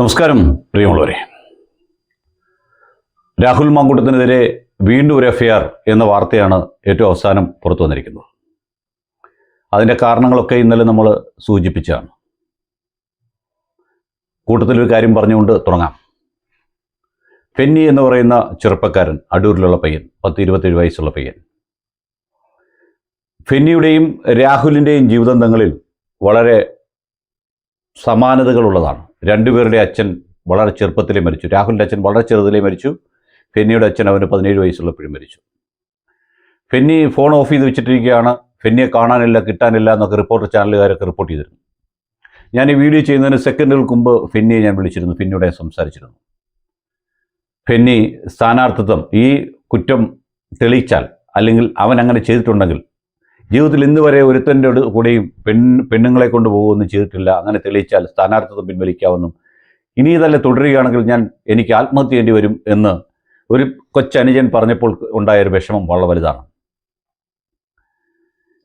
നമസ്കാരം പ്രിയമുള്ളവരെ. രാഹുൽ മാങ്കൂട്ടത്തിനെതിരെ വീണ്ടും ഒരു എഫ്ഐആർ എന്ന വാർത്തയാണ് ഏറ്റവും അവസാനം പുറത്തു വന്നിരിക്കുന്നത്. അതിന്റെ കാരണങ്ങളൊക്കെ ഇന്നലെ നമ്മൾ സൂചിപ്പിച്ചാണ് കൂട്ടത്തിൽ ഒരു കാര്യം പറഞ്ഞുകൊണ്ട് തുടങ്ങാം. ഫെന്നി എന്ന് പറയുന്ന ചെറുപ്പക്കാരൻ അടൂരിലുള്ള പയ്യൻ പത്ത് ഇരുപത്തേഴ് വയസ്സുള്ള പയ്യൻ. ഫെന്നിയുടെയും രാഹുലിന്റെയും ജീവിതങ്ങളിൽ വളരെ സമാനതകളുള്ളതാണ്. രണ്ടുപേരുടെ അച്ഛൻ വളരെ ചെറുപ്പത്തിലേ മരിച്ചു. രാഹുലിന്റെ അച്ഛൻ വളരെ ചെറുതിലേ മരിച്ചു. ഫെന്നിയുടെ അച്ഛൻ അവന് പതിനേഴ് വയസ്സുള്ളപ്പോഴും മരിച്ചു. ഫെന്നി ഫോൺ ഓഫ് ചെയ്ത് വെച്ചിട്ടിരിക്കുകയാണ്. ഫെന്നിയെ കാണാനില്ല കിട്ടാനില്ല എന്നൊക്കെ റിപ്പോർട്ടർ ചാനലുകാരൊക്കെ റിപ്പോർട്ട് ചെയ്തിരുന്നു. ഞാൻ ഈ വീഡിയോ ചെയ്യുന്നതിന് സെക്കൻഡുകൾക്ക് മുമ്പ് ഫെന്നിയെ ഞാൻ വിളിച്ചിരുന്നു. ഫെന്നിയോടെ സംസാരിച്ചിരുന്നു. ഫെന്നി സ്ഥാനാർത്ഥിത്വം ഈ കുറ്റം തെളിയിച്ചാൽ അല്ലെങ്കിൽ അവൻ അങ്ങനെ ചെയ്തിട്ടുണ്ടെങ്കിൽ ജീവിതത്തിൽ ഇന്ന് വരെ ഒരുത്തന്റെ കൂടെയും പെൺ പെണ്ണുങ്ങളെ കൊണ്ട് പോകുകയൊന്നും ചെയ്തിട്ടില്ല. അങ്ങനെ തെളിയിച്ചാൽ സ്ഥാനാർത്ഥിത്വം പിൻവലിക്കാമെന്നും ഇനി ഇതല്ല തുടരുകയാണെങ്കിൽ ഞാൻ എനിക്ക് ആത്മഹത്യ ചെയ്യേണ്ടി വരും എന്ന് ഒരു കൊച്ചനുജൻ പറഞ്ഞപ്പോൾ ഉണ്ടായ ഒരു വിഷമം വളരെ വലുതാണ്.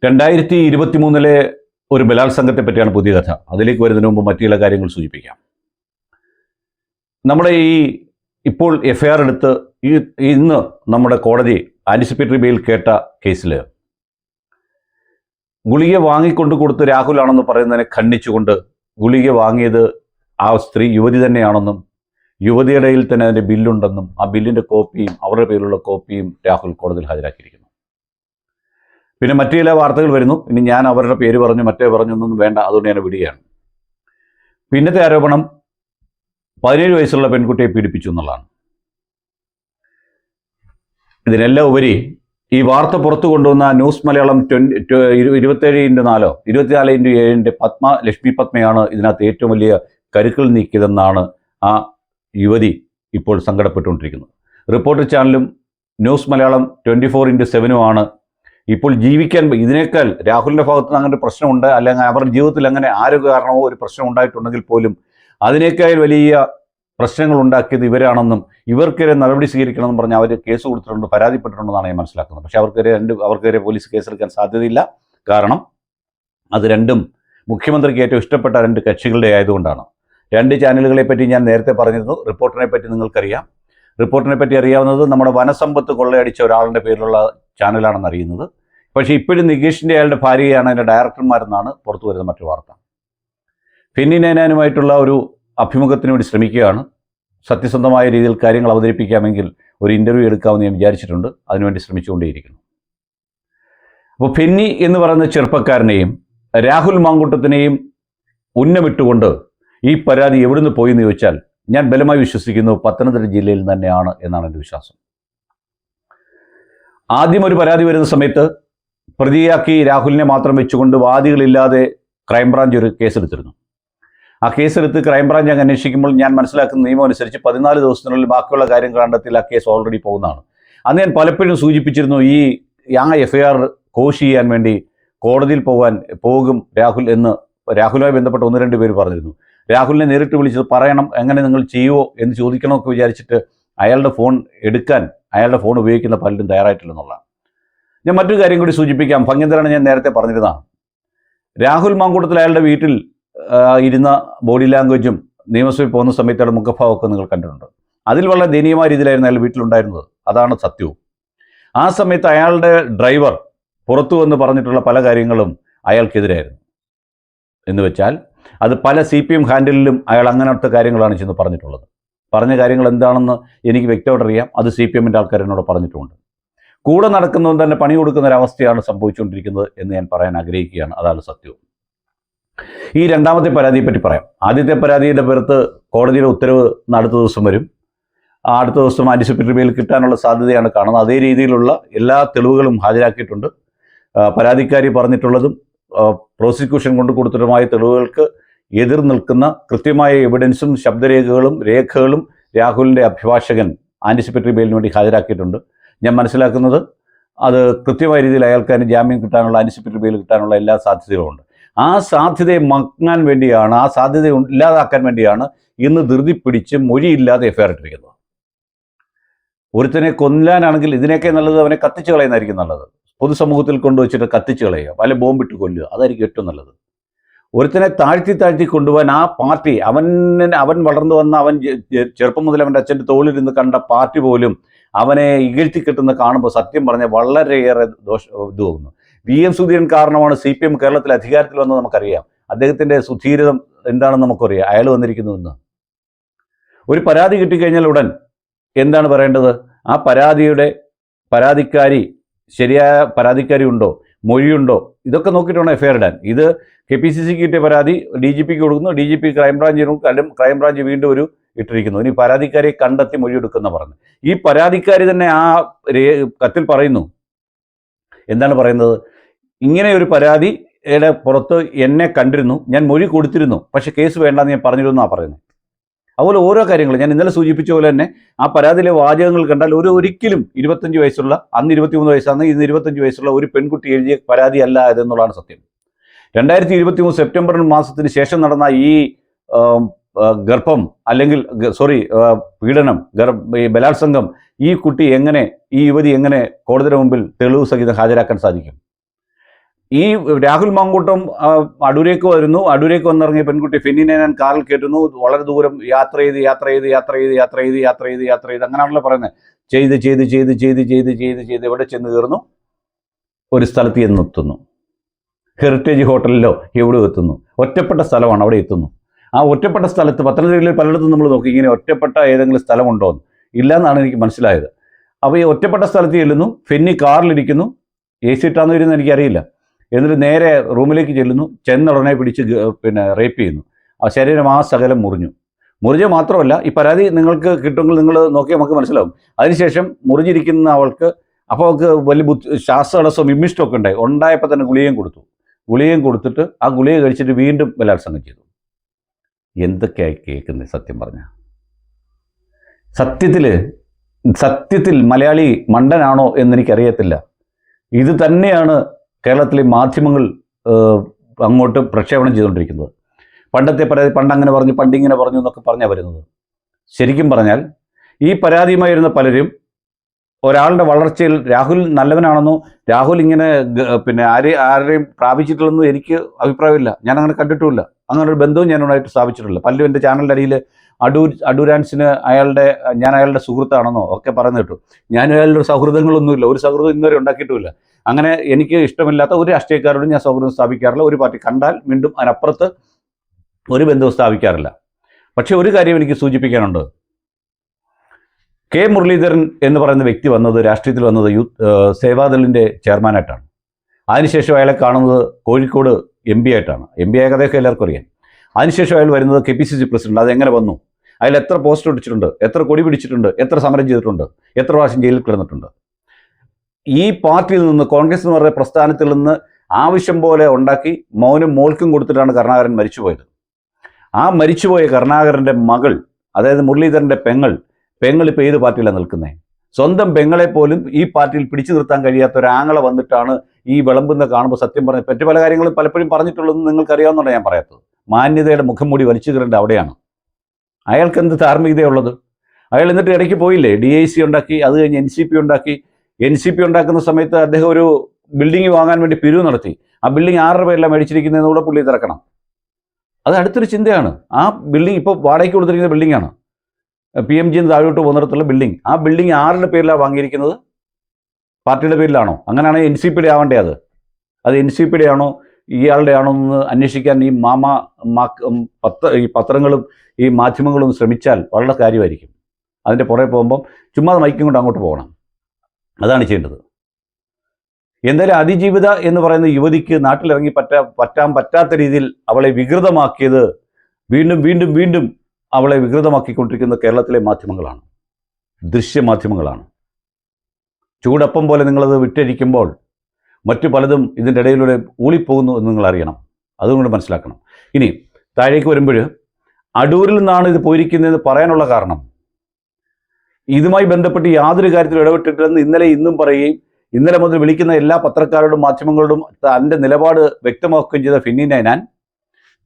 രണ്ടായിരത്തി ഇരുപത്തി മൂന്നിലെ ഒരു ബലാത്സംഗത്തെ പറ്റിയാണ് പുതിയ കഥ. അതിലേക്ക് വരുന്നതിന് മുമ്പ് മറ്റു ചില കാര്യങ്ങൾ സൂചിപ്പിക്കാം. നമ്മുടെ ഈ ഇപ്പോൾ എഫ് ഐ ആർ എടുത്ത് ഈ ഇന്ന് നമ്മുടെ കോടതി ആന്റിസിപ്പേറ്ററി ബെയിൽ കേട്ട കേസിൽ ഗുളിക വാങ്ങിക്കൊണ്ട് കൊടുത്ത് രാഹുലാണെന്ന് പറയുന്നതിനെ ഖണ്ഡിച്ചുകൊണ്ട് ഗുളിക വാങ്ങിയത് ആ സ്ത്രീ യുവതി തന്നെയാണെന്നും യുവതിയുടെ തന്നെ അതിന്റെ ബില്ലുണ്ടെന്നും ആ ബില്ലിന്റെ കോപ്പിയും അവരുടെ പേരിലുള്ള കോപ്പിയും രാഹുൽ കോടതിയിൽ ഹാജരാക്കിയിരിക്കുന്നു. പിന്നെ മറ്റു ചില വാർത്തകൾ വരുന്നു. ഇനി ഞാൻ അവരുടെ പേര് പറഞ്ഞു മറ്റേ പറഞ്ഞു ഒന്നും വേണ്ട അതുകൊണ്ട് ഞാൻ വിടുകയാണ്. പിന്നത്തെ ആരോപണം പതിനേഴ് വയസ്സുള്ള പെൺകുട്ടിയെ പീഡിപ്പിച്ചു എന്നുള്ളതാണ്. ഇതിനെല്ലാം ഉപരി ഈ വാർത്ത പുറത്തു കൊണ്ടുവന്ന ന്യൂസ് മലയാളം ട്വന്റി ഇരുപത്തേഴ് ഇന്റു നാലോ ഇരുപത്തിനാല് ഇന്റു ഏഴിന്റെ പത്മ ലക്ഷ്മി പത്മയാണ് ഇതിനകത്ത് ഏറ്റവും വലിയ കരുക്കൾ നീക്കിയതെന്നാണ് ആ യുവതി ഇപ്പോൾ സങ്കടപ്പെട്ടുകൊണ്ടിരിക്കുന്നത്. റിപ്പോർട്ടർ ചാനലും news Malayalam twenty four into സെവനുമാണ് ഇപ്പോൾ ജീവിക്കാൻ ഇതിനേക്കാൾ രാഹുലിന്റെ ഭാഗത്ത് നിന്ന് അങ്ങനെ ഒരു പ്രശ്നമുണ്ട് അല്ലെങ്കിൽ അവരുടെ ജീവിതത്തിൽ അങ്ങനെ ആരോഗ്യ കാരണമോ ഒരു പ്രശ്നം ഉണ്ടായിട്ടുണ്ടെങ്കിൽ പോലും അതിനേക്കാൾ വലിയ പ്രശ്നങ്ങൾ ഉണ്ടാക്കിയത് ഇവരാണെന്നും ഇവർക്കെതിരെ നടപടി സ്വീകരിക്കണമെന്ന് പറഞ്ഞ് അവർ കേസ് കൊടുത്തിട്ടുണ്ട് പരാതിപ്പെട്ടിട്ടുണ്ടെന്നാണ് ഞാൻ മനസ്സിലാക്കുന്നത്. പക്ഷേ അവർക്കെതിരെ രണ്ട് അവർക്കെതിരെ പോലീസ് കേസെടുക്കാൻ സാധ്യതയില്ല. കാരണം അത് രണ്ടും മുഖ്യമന്ത്രിക്ക് ഏറ്റവും ഇഷ്ടപ്പെട്ട രണ്ട് കക്ഷികളുടെ ആയതുകൊണ്ടാണ്. രണ്ട് ചാനലുകളെ പറ്റി ഞാൻ നേരത്തെ പറഞ്ഞിരുന്നു. റിപ്പോർട്ടിനെ പറ്റി നിങ്ങൾക്കറിയാം. റിപ്പോർട്ടിനെ പറ്റി അറിയാവുന്നത് നമ്മുടെ വനസമ്പത്ത് കൊള്ളയടിച്ച ഒരാളുടെ പേരിലുള്ള ചാനലാണെന്ന് അറിയുന്നത്. പക്ഷേ ഇപ്പോഴും നികേഷിന്റെ അയാളുടെ ഭാര്യയാണ് അതിന്റെ ഡയറക്ടർമാരെന്നാണ് പുറത്തു വരുന്ന മറ്റു വാർത്ത. ഫിന്നി നൈനാനുമായിട്ടുള്ള ഒരു അഭിമുഖത്തിന് വേണ്ടി ശ്രമിക്കുകയാണ്. സത്യസന്ധമായ രീതിയിൽ കാര്യങ്ങൾ അവതരിപ്പിക്കാമെങ്കിൽ ഒരു ഇന്റർവ്യൂ എടുക്കാമെന്ന് ഞാൻ വിചാരിച്ചിട്ടുണ്ട്. അതിനുവേണ്ടി ശ്രമിച്ചുകൊണ്ടേയിരിക്കുന്നു. അപ്പോൾ ഫെന്നി എന്ന് പറയുന്ന ചെറുപ്പക്കാരനെയും രാഹുൽ മാങ്കൂട്ടത്തിനെയും ഉന്നമിട്ടുകൊണ്ട് ഈ പരാതി എവിടുന്ന് പോയി എന്ന് ചോദിച്ചാൽ ഞാൻ ബലമായി വിശ്വസിക്കുന്നു പത്തനംതിട്ട ജില്ലയിൽ തന്നെയാണ് എന്നാണ് എന്റെ വിശ്വാസം. ആദ്യം ഒരു പരാതി വരുന്ന സമയത്ത് പ്രതിയാക്കി രാഹുലിനെ മാത്രം വെച്ചുകൊണ്ട് വാദികളില്ലാതെ ക്രൈംബ്രാഞ്ച് ഒരു കേസെടുത്തിരുന്നു. ആ കേസെടുത്ത് ക്രൈംബ്രാഞ്ച് അങ്ങ് അന്വേഷിക്കുമ്പോൾ ഞാൻ മനസ്സിലാക്കുന്ന നിയമം അനുസരിച്ച് പതിനാല് ദിവസത്തിനുള്ളിൽ ബാക്കിയുള്ള കാര്യം കണ്ടെത്തിൽ ആ കേസ് ഓൾറെഡി പോകുന്നതാണ്. അന്ന് ഞാൻ പലപ്പോഴും സൂചിപ്പിച്ചിരുന്നു ഈ ആ എഫ് ഐ ആർ കോഷ് ചെയ്യാൻ വേണ്ടി കോടതിയിൽ പോകാൻ പോകും രാഹുൽ എന്ന് രാഹുലുമായി ബന്ധപ്പെട്ട ഒന്ന് രണ്ട് പേര് പറഞ്ഞിരുന്നു. രാഹുലിനെ നേരിട്ട് വിളിച്ചത് പറയണം എങ്ങനെ നിങ്ങൾ ചെയ്യുമോ എന്ന് ചോദിക്കണമെന്നൊക്കെ വിചാരിച്ചിട്ട് അയാളുടെ ഫോൺ എടുക്കാൻ അയാളുടെ ഫോൺ ഉപയോഗിക്കുന്ന പലരും തയ്യാറായിട്ടില്ലെന്നുള്ളതാണ് ഞാൻ മറ്റൊരു കാര്യം കൂടി സൂചിപ്പിക്കാം. ഭംഗ്യന്തരാണ് ഞാൻ നേരത്തെ പറഞ്ഞിരുന്നതാണ്. രാഹുൽ മാങ്കൂട്ടത്തിൽ അയാളുടെ വീട്ടിൽ ഇരുന്ന ബോഡി ലാംഗ്വേജും നിയമസഭയിൽ പോകുന്ന സമയത്ത് അയാളുടെ മുഖഭാവമൊക്കെ നിങ്ങൾ കണ്ടിട്ടുണ്ട്. അതിൽ വളരെ ദയനീയമായ രീതിയിലായിരുന്നു അയാൾ വീട്ടിലുണ്ടായിരുന്നത്. അതാണ് സത്യവും. ആ സമയത്ത് അയാളുടെ ഡ്രൈവർ പുറത്തു വന്ന് പറഞ്ഞിട്ടുള്ള പല കാര്യങ്ങളും അയാൾക്കെതിരായിരുന്നു. എന്ന് വെച്ചാൽ അത് പല സി പി എം ഹാൻഡിലും അയാൾ അങ്ങനത്തെ കാര്യങ്ങളാണ് ചെന്ന് പറഞ്ഞിട്ടുള്ളത്. പറഞ്ഞ കാര്യങ്ങൾ എന്താണെന്ന് എനിക്ക് വ്യക്തമായിട്ട് അറിയാം. അത് സി പി എമ്മിന്റെ ആൾക്കാർ എന്നോട് പറഞ്ഞിട്ടുമുണ്ട് കൂടെ നടക്കുന്നവൻ തന്നെ പണി കൊടുക്കുന്ന ഒരവസ്ഥയാണ് സംഭവിച്ചുകൊണ്ടിരിക്കുന്നത് എന്ന് ഞാൻ പറയാൻ ആഗ്രഹിക്കുകയാണ്. അതാണ് സത്യവും ഈ രണ്ടാമത്തെ പരാതിയെ പറ്റി പറയാം. ആദ്യത്തെ പരാതിയുടെ പുറത്ത് കോടതിയുടെ ഉത്തരവ് അടുത്ത ദിവസം വരും. അടുത്ത ദിവസം ആന്റിസിപ്പേറ്ററി ബെയിൽ കിട്ടാനുള്ള സാധ്യതയാണ് കാണുന്നത്. അതേ രീതിയിലുള്ള എല്ലാ തെളിവുകളും ഹാജരാക്കിയിട്ടുണ്ട്. പരാതിക്കാരി പറഞ്ഞിട്ടുള്ളതും പ്രോസിക്യൂഷൻ കൊണ്ട് കൊടുത്തതുമായ തെളിവുകൾക്ക് എതിർ നിൽക്കുന്ന കൃത്യമായ എവിഡൻസും ശബ്ദരേഖകളും രേഖകളും രാഹുലിന്റെ അഭിഭാഷകൻ ആന്റിസിപ്പേറ്ററി ബെയിലിന് വേണ്ടി ഹാജരാക്കിയിട്ടുണ്ട്. ഞാൻ മനസ്സിലാക്കുന്നത് അത് കൃത്യമായ രീതിയിൽ അയാൾക്ക് ജാമ്യം കിട്ടാനുള്ള ആന്റിസിപ്പേറ്ററി ബെയിൽ കിട്ടാനുള്ള എല്ലാ സാധ്യതകളുമുണ്ട് ആ സാധ്യതയെ മങ്ങാൻ വേണ്ടിയാണ് ആ സാധ്യത ഇല്ലാതാക്കാൻ വേണ്ടിയാണ് ഇന്ന് ധൃതി പിടിച്ച് മൊഴിയില്ലാതെ എഫ്ഐആർ ഇട്ടിരിക്കുന്നത്. ഒരുത്തനെ കൊല്ലാനാണെങ്കിൽ ഇതിനൊക്കെ നല്ലത് അവനെ കത്തിച്ചു കളയുന്നതായിരിക്കും നല്ലത്. പൊതുസമൂഹത്തിൽ കൊണ്ടുവച്ചിട്ട് കത്തിച്ചു കളയുക വല്ല ബോംബിട്ട് കൊല്ലുക അതായിരിക്കും ഏറ്റവും നല്ലത്. ഒരുത്തനെ താഴ്ത്തി താഴ്ത്തി കൊണ്ടുപോകാൻ ആ പാർട്ടി അവനെ അവൻ വളർന്നു വന്ന അവൻ ചെറുപ്പം മുതൽ അവന്റെ അച്ഛന്റെ തോളിലിരുന്ന് കണ്ട പാർട്ടി പോലും അവനെ ഇകഴ്ത്തി കിട്ടുന്ന കാണുമ്പോൾ സത്യം പറഞ്ഞാൽ വളരെയേറെ ദോഷ ഇത് തോന്നുന്നു. വി എം സുധീരൻ കാരണമാണ് സി പി എം കേരളത്തിൽ അധികാരത്തിൽ വന്നത് നമുക്കറിയാം. അദ്ദേഹത്തിന്റെ സുധീരതം എന്താണെന്ന് നമുക്കറിയാം. അയാൾ വന്നിരിക്കുന്നു എന്ന്. ഒരു പരാതി കിട്ടിക്കഴിഞ്ഞാൽ ഉടൻ എന്താണ് പറയേണ്ടത്? ആ പരാതിയുടെ പരാതിക്കാരി ശരിയായ പരാതിക്കാരി ഉണ്ടോ? മൊഴിയുണ്ടോ? ഇതൊക്കെ നോക്കിയിട്ടാണ് എഫ്ഐആർ ഇടാൻ. ഇത് കെ പി സി സിക്ക് കിട്ടിയ പരാതി ഡി ജി പിക്ക് കൊടുക്കുന്നു. ഡി ജി പി ക്രൈംബ്രാഞ്ചിനും അല്ലെങ്കിൽ ക്രൈംബ്രാഞ്ച് വീണ്ടും ഒരു ഇട്ടിരിക്കുന്നു. ഇനി പരാതിക്കാരെ കണ്ടെത്തി മൊഴിയെടുക്കുന്ന പറഞ്ഞു ഈ പരാതിക്കാരി തന്നെ ആ കത്തിൽ പറയുന്നു. എന്താണ് പറയുന്നത്? ഇങ്ങനെ ഒരു പരാതിയുടെ പുറത്ത് എന്നെ കണ്ടിരുന്നു. ഞാൻ മൊഴി കൊടുത്തിരുന്നു. പക്ഷേ കേസ് വേണ്ടെന്ന് ഞാൻ പറഞ്ഞിരുന്നു ആ പറയുന്നത് അതുപോലെ ഓരോ കാര്യങ്ങളും ഞാൻ ഇന്നലെ സൂചിപ്പിച്ച പോലെ തന്നെ ആ പരാതിയിലെ വാചകങ്ങൾ കണ്ടാൽ ഒരു ഒരിക്കലും ഇരുപത്തഞ്ച് വയസ്സുള്ള അന്ന് ഇരുപത്തിമൂന്ന് വയസ്സാണ് ഇന്ന് ഇരുപത്തഞ്ച് വയസ്സുള്ള ഒരു പെൺകുട്ടി എഴുതിയ പരാതിയല്ല ഇതെന്നുള്ളതാണ് സത്യം. രണ്ടായിരത്തി ഇരുപത്തി മൂന്ന് സെപ്റ്റംബർ മാസത്തിന് ശേഷം നടന്ന ഈ ഗർഭം അല്ലെങ്കിൽ സോറി പീഡനം ഗർ ബലാത്സംഗം ഈ കുട്ടി എങ്ങനെ ഈ യുവതി എങ്ങനെ കോടതിയുടെ മുമ്പിൽ തെളിവ് സഹിതം ഹാജരാക്കാൻ സാധിക്കും? ഈ രാഹുൽ മാങ്കൂട്ടം അടൂരേക്ക് വരുന്നു. അടൂരേക്ക് വന്നിറങ്ങിയ പെൺകുട്ടി ഫെന്നിനെ ഞാൻ കാറിൽ കയറ്റുന്നു. വളരെ ദൂരം യാത്ര ചെയ്ത് യാത്ര ചെയ്ത് യാത്ര ചെയ്ത് യാത്ര ചെയ്ത് യാത്ര ചെയ്ത് യാത്ര ചെയ്ത്. അങ്ങനെയാണല്ലോ പറയുന്നത്. ചെയ്ത് ചെയ്ത് ചെയ്ത് ചെയ്ത് ചെയ്ത് ചെയ്ത് ചെയ്ത് എവിടെ ചെന്ന് കയറുന്നു? ഒരു സ്ഥലത്ത് ചെന്ന് എത്തുന്നു ഹെറിറ്റേജ് ഹോട്ടലിലോ എവിടെ എത്തുന്നു. ഒറ്റപ്പെട്ട സ്ഥലമാണ് അവിടെ എത്തുന്നു. ആ ഒറ്റപ്പെട്ട സ്ഥലത്ത് പത്തനംതിട്ടയിൽ പലയിടത്തും നമ്മൾ നോക്കി. ഇങ്ങനെ ഒറ്റപ്പെട്ട ഏതെങ്കിലും സ്ഥലമുണ്ടോ എന്ന്. ഇല്ല എന്നാണ് എനിക്ക് മനസ്സിലായത്. അപ്പോൾ ഈ ഒറ്റപ്പെട്ട സ്ഥലത്ത് ചെല്ലുന്നു. ഫെന്നി കാറിലിരിക്കുന്നു. എ സി ഇട്ടാന്ന് വരുന്നത് എനിക്കറിയില്ല. എന്നിട്ട് നേരെ റൂമിലേക്ക് ചെല്ലുന്നു. ചെന്നുടനെ പിടിച്ച് പിന്നെ റേപ്പ് ചെയ്യുന്നു. ആ ശരീരം ആ സകലം മുറിഞ്ഞു. മുറിഞ്ഞ മാത്രമല്ല ഈ പരാതി നിങ്ങൾക്ക് കിട്ടുമെങ്കിൽ നിങ്ങൾ നോക്കി നമുക്ക് മനസ്സിലാവും. അതിനുശേഷം മുറിഞ്ഞിരിക്കുന്ന അവൾക്ക് അപ്പോൾ അവൾക്ക് വലിയ ബുദ്ധി ശ്വാസതടസ്സം ഇമ്മിഷ്ടമൊക്കെ ഉണ്ടായി. ഉണ്ടായപ്പോൾ തന്നെ ഗുളികയും കൊടുത്തു. ഗുളികയും കൊടുത്തിട്ട് ആ ഗുളിക കഴിച്ചിട്ട് വീണ്ടും ബലാത്സംഗം ചെയ്തു. എന്തൊക്കെയായി കേൾക്കുന്നത് സത്യം പറഞ്ഞ സത്യത്തിൽ സത്യത്തിൽ മലയാളി മണ്ടനാണോ എന്നെനിക്കറിയത്തില്ല ഇത് തന്നെയാണ് കേരളത്തിലെ മാധ്യമങ്ങൾ അങ്ങോട്ട് പ്രക്ഷേപണം ചെയ്തുകൊണ്ടിരിക്കുന്നത്. പണ്ടത്തെ പരാതി പണ്ട് അങ്ങനെ പറഞ്ഞു പണ്ട് ഇങ്ങനെ പറഞ്ഞു എന്നൊക്കെ പറഞ്ഞാൽ വരുന്നത്. ശരിക്കും പറഞ്ഞാൽ ഈ പരാതിയുമായി വരുന്ന പലരും ഒരാളുടെ വളർച്ചയിൽ രാഹുൽ നല്ലവനാണെന്നോ രാഹുൽ ഇങ്ങനെ പിന്നെ ആരെ ആരെയും പ്രാപിച്ചിട്ടില്ലെന്നോ എനിക്ക് അഭിപ്രായമില്ല. ഞാൻ അങ്ങനെ കണ്ടിട്ടുമില്ല. അങ്ങനെ ഒരു ബന്ധവും ഞാനുണ്ടായിട്ട് സ്ഥാപിച്ചിട്ടില്ല. പലരും എന്റെ ചാനലിന്റെ അടിയിൽ അടൂർ അടൂരാൻസിന് അയാളുടെ ഞാൻ അയാളുടെ സുഹൃത്താണെന്നോ ഒക്കെ പറഞ്ഞു കേട്ടു. ഞാൻ അയാളുടെ സൗഹൃദങ്ങളൊന്നുമില്ല. ഒരു സൗഹൃദം ഇന്നുവരെ ഉണ്ടാക്കിയിട്ടുമില്ല. അങ്ങനെ എനിക്ക് ഇഷ്ടമില്ലാത്ത ഒരു രാഷ്ട്രീയക്കാരോടും ഞാൻ സൗഹൃദം സ്ഥാപിക്കാറില്ല. ഒരു പാർട്ടി കണ്ടാൽ വീണ്ടും അതിനപ്പുറത്ത് ഒരു ബന്ധവും സ്ഥാപിക്കാറില്ല. പക്ഷേ ഒരു കാര്യം എനിക്ക് സൂചിപ്പിക്കാനുണ്ട്. കെ മുരളീധരൻ എന്ന് പറയുന്ന വ്യക്തി വന്നത് രാഷ്ട്രീയത്തിൽ വന്നത് യൂത്ത് സേവാദളിന്റെ ചെയർമാനായിട്ടാണ്. അതിനുശേഷം അയാളെ കാണുന്നത് കോഴിക്കോട് എം പി ആയിട്ടാണ്. എം പി ആയ കഥയൊക്കെ എല്ലാവർക്കും അറിയാം. അതിനുശേഷം അയാൾ വരുന്നത് K P C C president അതെങ്ങനെ വന്നു? അയാൾ എത്ര പോസ്റ്റ് ഒടിച്ചിട്ടുണ്ട് എത്ര കൊടി പിടിച്ചിട്ടുണ്ട്? എത്ര സമരം ചെയ്തിട്ടുണ്ട്? എത്ര പ്രാവശ്യം ജയിലിൽ കിടന്നിട്ടുണ്ട്? ഈ പാർട്ടിയിൽ നിന്ന് കോൺഗ്രസ് എന്ന് പറയുന്ന പ്രസ്ഥാനത്തിൽ നിന്ന് ആവശ്യം പോലെ ഉണ്ടാക്കി മൗനം മോൾക്കും കൊടുത്തിട്ടാണ് കരുണാകരൻ മരിച്ചുപോയത്. ആ മരിച്ചുപോയ കരുണാകരന്റെ മകൾ അതായത് മുരളീധരന്റെ പെങ്ങൾ പെങ്ങൾ ഇപ്പോൾ ഏത് പാർട്ടിയിലാണ് നിൽക്കുന്നത് സ്വന്തം പെങ്ങളെ പോലും ഈ പാർട്ടിയിൽ പിടിച്ചു നിർത്താൻ കഴിയാത്ത ഒരു വന്നിട്ടാണ് ഈ വിളമ്പുന്ന കാണുമ്പോൾ സത്യം പറഞ്ഞ മറ്റു പല കാര്യങ്ങളും പലപ്പോഴും പറഞ്ഞിട്ടുള്ളതെന്ന് നിങ്ങൾക്ക് അറിയാവുന്നതാണ് ഞാൻ പറയാത്തത്. മാന്യതയുടെ മുഖം മൂടി വലിച്ചു കയറേണ്ട അവിടെയാണ്. അയാൾക്ക് എന്ത് ധാർമ്മികതയുള്ളത്? അയാൾ എന്നിട്ട് ഇടയ്ക്ക് പോയില്ലേ? ഡി ഐ സി ഉണ്ടാക്കി അത് കഴിഞ്ഞ് എൻ സി പി ഉണ്ടാക്കി എൻ സി പി ഉണ്ടാക്കുന്ന സമയത്ത് അദ്ദേഹം ഒരു ബിൽഡിംഗ് വാങ്ങാൻ വേണ്ടി പിരിവ് നടത്തി. ആ ബിൽഡിംഗ് ആറര പേരിലാണ് മേടിച്ചിരിക്കുന്നതെന്ന് കൂടെ പുള്ളി തിറക്കണം അത് അടുത്തൊരു ചിന്തയാണ്. ആ ബിൽഡിംഗ് ഇപ്പോൾ വാടകയ്ക്ക് കൊടുത്തിരിക്കുന്ന ബിൽഡിംഗാണ്. പി എം ജിന്ന് താഴോട്ട് പോകുന്നിടത്തുള്ള ബിൽഡിംഗ്. ആ ബിൽഡിംഗ് ആറിന്റെ പേരിലാണ് വാങ്ങിയിരിക്കുന്നത്? പാർട്ടിയുടെ പേരിലാണോ? അങ്ങനെയാണെങ്കിൽ എൻ സി പിയുടെ ആവേണ്ടേ അത്? അത് എൻ സി പിയുടെ ആണോ? ഇയാളുടെ ആണോ എന്ന് അന്വേഷിക്കാൻ ഈ മാമ പത്ര ഈ പത്രങ്ങളും ഈ മാധ്യമങ്ങളും ശ്രമിച്ചാൽ വളരെ കാര്യമായിരിക്കും. അതിന്റെ പുറകെ പോകുമ്പം ചുമ്മാ മൈക്കും കൊണ്ട് അങ്ങോട്ട് പോകണം. അതാണ് ചെയ്യേണ്ടത്. എന്തായാലും അതിജീവിത എന്ന് പറയുന്ന യുവതിക്ക് നാട്ടിലിറങ്ങി പറ്റാ പറ്റാൻ പറ്റാത്ത രീതിയിൽ അവളെ വികൃതമാക്കിയത് വീണ്ടും വീണ്ടും വീണ്ടും അവളെ വികൃതമാക്കിക്കൊണ്ടിരിക്കുന്ന കേരളത്തിലെ മാധ്യമങ്ങളാണ്. ദൃശ്യമാധ്യമങ്ങളാണ്. ചൂടപ്പം പോലെ നിങ്ങളത് വിട്ടഴിക്കുമ്പോൾ മറ്റു പലതും ഇതിന്റെ ഇടയിലൂടെ ഊളിപ്പോകുന്നു എന്ന് നിങ്ങൾ അറിയണം. അതുകൊണ്ട് മനസ്സിലാക്കണം. ഇനി താഴേക്ക് വരുമ്പോൾ അടൂരിൽ നിന്നാണ് ഇത് പോയിരിക്കുന്നതെന്ന് പറയാനുള്ള കാരണം ഇതുമായി ബന്ധപ്പെട്ട് യാതൊരു കാര്യത്തിലും ഇടപെട്ടിട്ടില്ലെന്ന് ഇന്നലെ ഇന്നും പറയുകയും ഇന്നലെ മുതൽ വിളിക്കുന്ന എല്ലാ പത്രക്കാരോടും മാധ്യമങ്ങളോടും തന്റെ നിലപാട് വ്യക്തമാക്കുകയും ചെയ്ത ഫിന്നി നൈനാൻ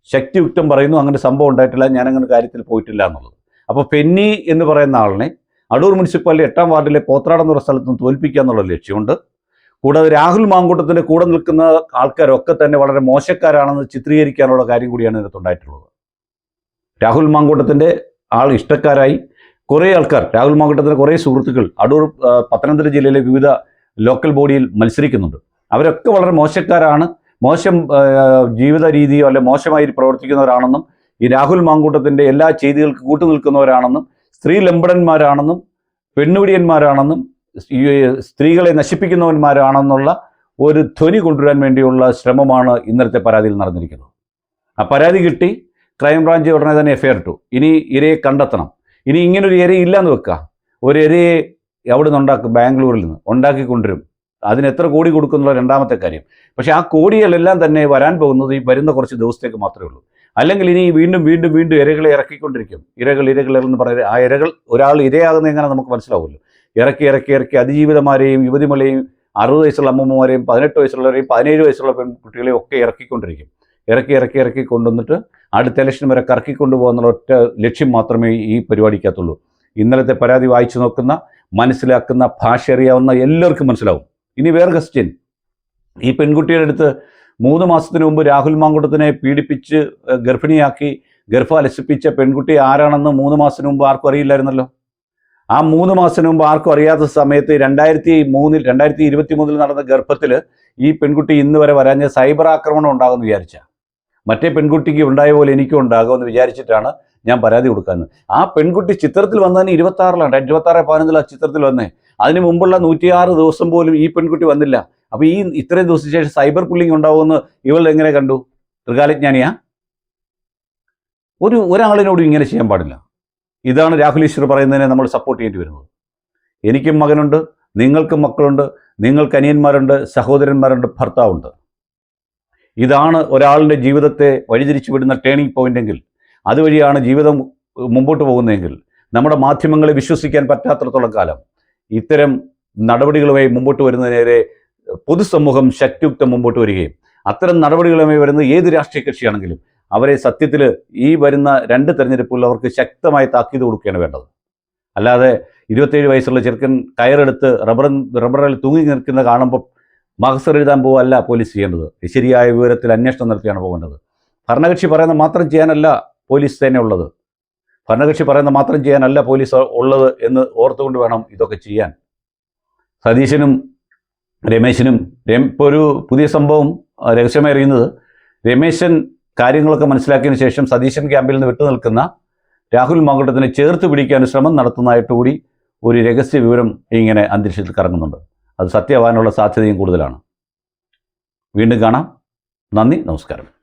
ശക്തിയുക്തം പറയുന്നു അങ്ങനെ സംഭവം ഉണ്ടായിട്ടില്ല ഞാൻ അങ്ങനെ കാര്യത്തിൽ പോയിട്ടില്ല എന്നുള്ളത്. അപ്പോൾ ഫെന്നി എന്ന് പറയുന്ന ആളിനെ അടൂർ മുനിസിപ്പാലിറ്റി എട്ടാം വാർഡിലെ പോത്രാടം എന്നുള്ള സ്ഥലത്ത് നിന്ന് തോൽപ്പിക്കുക എന്നുള്ള ലക്ഷ്യമുണ്ട്. കൂടാതെ രാഹുൽ മാങ്കൂട്ടത്തിന്റെ കൂടെ നിൽക്കുന്ന ആൾക്കാരൊക്കെ തന്നെ വളരെ മോശക്കാരാണെന്ന് ചിത്രീകരിക്കാനുള്ള കാര്യം കൂടിയാണ് ഇതിനകത്തുണ്ടായിട്ടുള്ളത് രാഹുൽ മാങ്കൂട്ടത്തിന്റെ ആൾ ഇഷ്ടക്കാരായി. കുറേ ആൾക്കാർ രാഹുൽ മാങ്കൂട്ടത്തിന്റെ കുറേ സുഹൃത്തുക്കൾ അടൂർ പത്തനംതിട്ട ജില്ലയിലെ വിവിധ ലോക്കൽ ബോഡിയിൽ മത്സരിക്കുന്നുണ്ട്. അവരൊക്കെ വളരെ മോശക്കാരാണ്. മോശം ജീവിത രീതിയോ അല്ലെ മോശമായി പ്രവർത്തിക്കുന്നവരാണെന്നും ഈ രാഹുൽ മാങ്കൂട്ടത്തിന്റെ എല്ലാ ചെയ്തികൾക്ക് കൂട്ടുനിൽക്കുന്നവരാണെന്നും സ്ത്രീ ലംബടന്മാരാണെന്നും പെണ്ണുപിടിയന്മാരാണെന്നും സ്ത്രീകളെ നശിപ്പിക്കുന്നവന്മാരാണെന്നുള്ള ഒരു ധ്വനി കൊണ്ടുവരാൻ വേണ്ടിയുള്ള ശ്രമമാണ് ഇന്നലത്തെ പരാതിയിൽ നടന്നിരിക്കുന്നത്. ആ പരാതി കിട്ടി ക്രൈംബ്രാഞ്ച് ഉടനെ തന്നെ എഫ്ഐആർ ഇട്ടു. ഇനി ഇരയെ കണ്ടെത്തണം. ഇനി ഇങ്ങനെ ഒരു ഇര ഇല്ലാന്ന് വെക്കുക ഒരു ഇരയെ എവിടെ നിന്ന് ഉണ്ടാക്കും? ബാംഗ്ലൂരിൽ നിന്ന്. ഉണ്ടാക്കി കൊണ്ടുവരും അതിന് എത്ര കോടി കൊടുക്കുന്നുള്ള രണ്ടാമത്തെ കാര്യം. പക്ഷേ ആ കോടികളെല്ലാം തന്നെ വരാൻ പോകുന്നത് ഈ വരുന്ന കുറച്ച് ദിവസത്തേക്ക് മാത്രമേ ഉള്ളൂ. അല്ലെങ്കിൽ ഇനി വീണ്ടും വീണ്ടും വീണ്ടും ഇരകളെ ഇറക്കിക്കൊണ്ടിരിക്കും. ഇരകൾ ഇരകൾ എന്ന് പറയുന്നത് ആ ഇരകൾ ഒരാൾ ഇരയാകുന്ന എങ്ങനെ നമുക്ക് മനസ്സിലാവുമല്ലോ. ഇറക്കി ഇറക്കി ഇറക്കി അതിജീവിതമാരെയും യുവതിമളെയും അറുപത് വയസ്സുള്ള അമ്മൂമ്മമാരെയും പതിനെട്ട് വയസ്സുള്ളവരെയും പതിനേഴ് വയസ്സുള്ള പെൺകുട്ടികളെയും ഒക്കെ ഇറക്കിക്കൊണ്ടിരിക്കും. ഇറക്കി ഇറക്കി ഇറക്കി കൊണ്ടുവന്നിട്ട് അടുത്ത ഇലക്ഷൻ വരെ പോകുന്ന ഒറ്റ ലക്ഷ്യം മാത്രമേ ഈ പരിപാടിക്കകത്തുള്ളൂ. ഇന്നലത്തെ പരാതി വായിച്ചു നോക്കുന്ന മനസ്സിലാക്കുന്ന ഭാഷ അറിയാവുന്ന എല്ലാവർക്കും മനസ്സിലാവും. ഇനി വേറെ ക്വസ്റ്റ്യൻ ഈ പെൺകുട്ടിയുടെ അടുത്ത് മൂന്ന് മാസത്തിന് മുമ്പ് രാഹുൽ മാങ്കുടത്തിനെ പീഡിപ്പിച്ച് ഗർഭിണിയാക്കി ഗർഭ അലസിപ്പിച്ച പെൺകുട്ടി ആരാണെന്ന് മൂന്ന് മാസത്തിന് മുമ്പ് ആർക്കും അറിയില്ലായിരുന്നല്ലോ? ആ മൂന്ന് മാസത്തിന് മുമ്പ് ആർക്കും അറിയാത്ത സമയത്ത് രണ്ടായിരത്തി മൂന്നിൽ രണ്ടായിരത്തി ഇരുപത്തി മൂന്നിൽ നടന്ന ഗർഭത്തിൽ ഈ പെൺകുട്ടി ഇന്ന് വരെ വരാഞ്ഞ സൈബർ ആക്രമണം ഉണ്ടാകുമെന്ന് വിചാരിച്ച. മറ്റേ പെൺകുട്ടിക്ക് ഉണ്ടായ പോലെ എനിക്കും ഉണ്ടാകുമെന്ന് വിചാരിച്ചിട്ടാണ് ഞാൻ പരാതി കൊടുക്കുന്നത്. ആ പെൺകുട്ടി ചിത്രത്തിൽ വന്നതിന് ഇരുപത്തി ആറിലാണ് ഇരുപത്തി ആറ് പതിനഞ്ചിലാണ് ചിത്രത്തിൽ വന്നേ. അതിന് മുമ്പുള്ള നൂറ്റിയാറ് ദിവസം പോലും ഈ പെൺകുട്ടി വന്നില്ല. അപ്പോൾ ഈ ഇത്രയും ദിവസത്തിന് ശേഷം സൈബർ പുള്ളിങ് ഉണ്ടാവുമെന്ന് ഇവൾ എങ്ങനെ കണ്ടു? ത്രികാലജ്ഞാനിയാ ഒരു ഒരാളിനോടും ഇങ്ങനെ ചെയ്യാൻ പാടില്ല. ഇതാണ് രാഹുൽ ഈശ്വർ പറയുന്നതിനെ നമ്മൾ സപ്പോർട്ട് ചെയ്യേണ്ടി വരുന്നത്. എനിക്കും മകനുണ്ട് നിങ്ങൾക്കും മക്കളുണ്ട് നിങ്ങൾക്ക് അനിയന്മാരുണ്ട് സഹോദരന്മാരുണ്ട് ഭർത്താവുണ്ട്. ഇതാണ് ഒരാളുടെ ജീവിതത്തെ വഴിതിരിച്ചു വിടുന്ന ടേണിംഗ് പോയിന്റെങ്കിൽ അതുവഴിയാണ് ജീവിതം മുമ്പോട്ട് പോകുന്നതെങ്കിൽ നമ്മുടെ മാധ്യമങ്ങളെ വിശ്വസിക്കാൻ പറ്റാത്തടത്തോളം കാലം ഇത്തരം നടപടികളുമായി മുമ്പോട്ട് വരുന്നതിനെതിരെ പൊതുസമൂഹം ശക്തിയുക്തം മുമ്പോട്ട് വരികയും അത്തരം നടപടികളുമായി വരുന്ന ഏത് രാഷ്ട്രീയ കക്ഷിയാണെങ്കിലും അവരെ സത്യത്തിൽ ഈ വരുന്ന രണ്ട് തെരഞ്ഞെടുപ്പുകളിൽ അവർക്ക് ശക്തമായി താക്കീത് കൊടുക്കുകയാണ് വേണ്ടത്. അല്ലാതെ ഇരുപത്തേഴ് വയസ്സുള്ള ചെറുക്കൻ കയറെടുത്ത് റബ്ബർ റബ്ബറിൽ തൂങ്ങി നിൽക്കുന്ന കാണുമ്പോൾ മഹസർ എഴുതാൻ പോവല്ല പോലീസ് ചെയ്യേണ്ടത്. ശരിയായ വിവരത്തിൽ അന്വേഷണം നടത്തിയാണ് പോകേണ്ടത്. ഭരണകക്ഷി പറയുന്നത് മാത്രം ചെയ്യാനല്ല പോലീസ് തന്നെ ഉള്ളത്. ഭരണകക്ഷി പറയുന്നത് മാത്രം ചെയ്യാനല്ല പോലീസ് ഉള്ളത് എന്ന് ഓർത്തുകൊണ്ട് വേണം ഇതൊക്കെ ചെയ്യാൻ. സതീശനും രമേശനും രമ ഇപ്പോൾ ഒരു പുതിയ സംഭവം രഹസ്യമായി അറിയുന്നത് രമേശൻ കാര്യങ്ങളൊക്കെ മനസ്സിലാക്കിയതിന് ശേഷം സതീശൻ ക്യാമ്പിൽ നിന്ന് വിട്ടു നിൽക്കുന്ന രാഹുൽ മാങ്കൂട്ടത്തിനെ ചേർത്ത് പിടിക്കാൻ ശ്രമം നടത്തുന്നതായിട്ട് കൂടി ഒരു രഹസ്യ വിവരം ഇങ്ങനെ അന്തരീക്ഷത്തിൽ കറങ്ങുന്നുണ്ട്. അത് സത്യമാവാനുള്ള സാധ്യതയും കൂടുതലാണ്. വീണ്ടും കാണാം. നന്ദി നമസ്കാരം.